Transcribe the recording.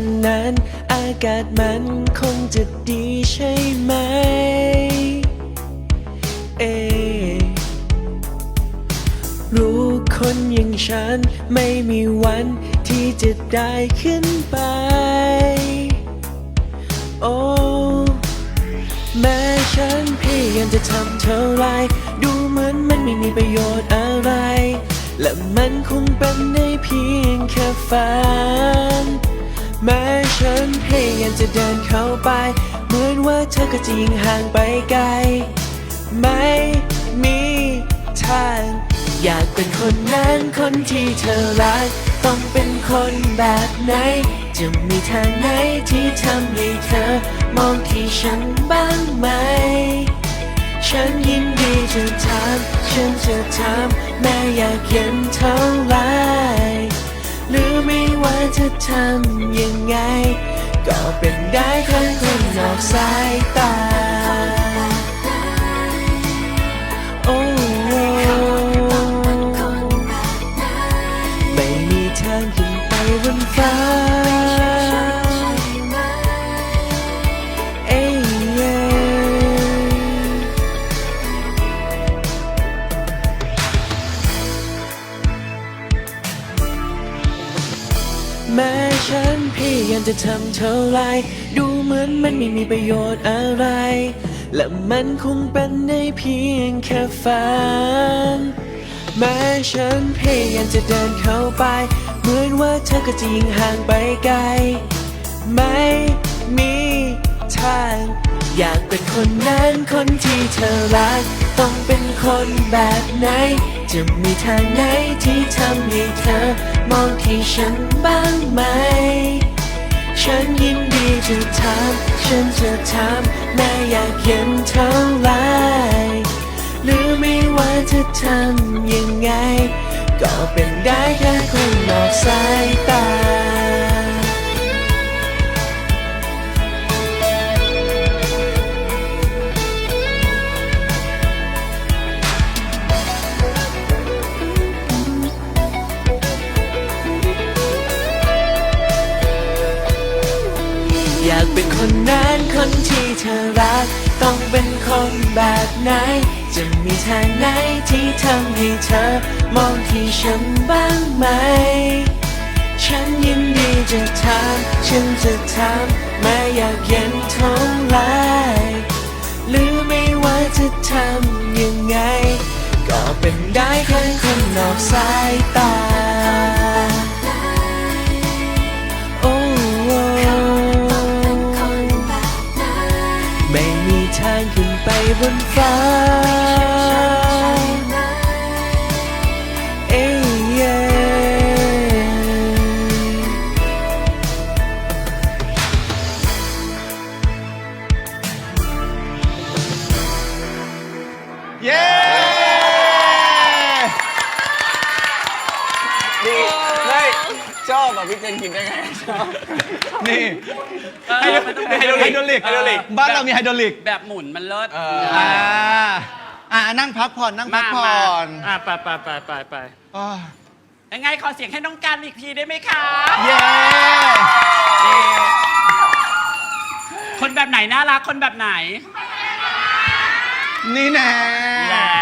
วันนั้น อากาศมันคงจะดีใช่ไหม เอ รู้คนอย่างฉันไม่มีวันที่จะได้ขึ้นไป โอ้แม้ฉันพยายามจะทำเท่าไร ดูเหมือนมันไม่มีประโยชน์อะไรและมันคงเป็นได้เพียงแค่ฝัน แม้ฉันพยายามจะเดินเข้าไป เหมือนว่าเธอก็จะยิ่งห่างไปไกล ไม่มีทาง อยากเป็นคนนั้นคนที่เธอรัก ต้องเป็นคนแบบไหน จะมีทางไหนที่ทำให้เธอ มองที่ฉันบ้างไหม ฉันยินดีจะถามฉันจะถามแม้อยากเห็นเท่าไร ทำยังไง ก็เป็นได้แค่คนนอกสายตา แม้ฉันพยายามจะทำเท่าไรดูเหมือนมันไม่มีประโยชน์อะไร และมันคงเป็นได้เพียงแค่ฝันแม้ฉันพยายามจะเดินเข้าไป เหมือนว่าเธอก็จะยิ่งห่างไปไกล ไม่มีทาง อยากเป็นคนนั้นคนที่เธอรัก ต้องเป็นคนแบบไหน จะมีทางไหนที่ทำให้เธอ มองที่ฉันบ้างไหม ฉันยินดีจะถามฉันจะถามแม้อยากเห็นเท่าไรหรือไม่ว่าจะทำยังไง ก็เป็นได้แค่คนนอกสาย คนนั้นคนที่เธอรัก ต้องเป็นคนแบบไหน จะมีทางไหนที่ทำให้เธอ มองที่ฉันบ้างไหม ฉันยินดีจะถามฉันจะถามแม้อยากเย็นเท่าไรหรือไม่ว่าจะทำยังไง ก็เป็นได้แค่คนนอกสายตา บนฟ้าเอ้ยเย้ เย้ดีไม่ ชอบอะพี่เจนคิดได้ไงชอบนี่เออมันต้องไฮโดรลิกไฮโดรลิกไฮโดรลิก บ้านเรามีไฮโดรลิกแบบหมุนมันเลิศอ่าอ่านั่งพักผ่อนนั่งพัมากผ่มาอนอะไปไปไปไปไปอ้อยังไงขอเสียงให้น้องกันอีกทีได้ไหมคะ เย้ คนแบบไหนน่ารักคนแบบไหน นี่แน่แหละ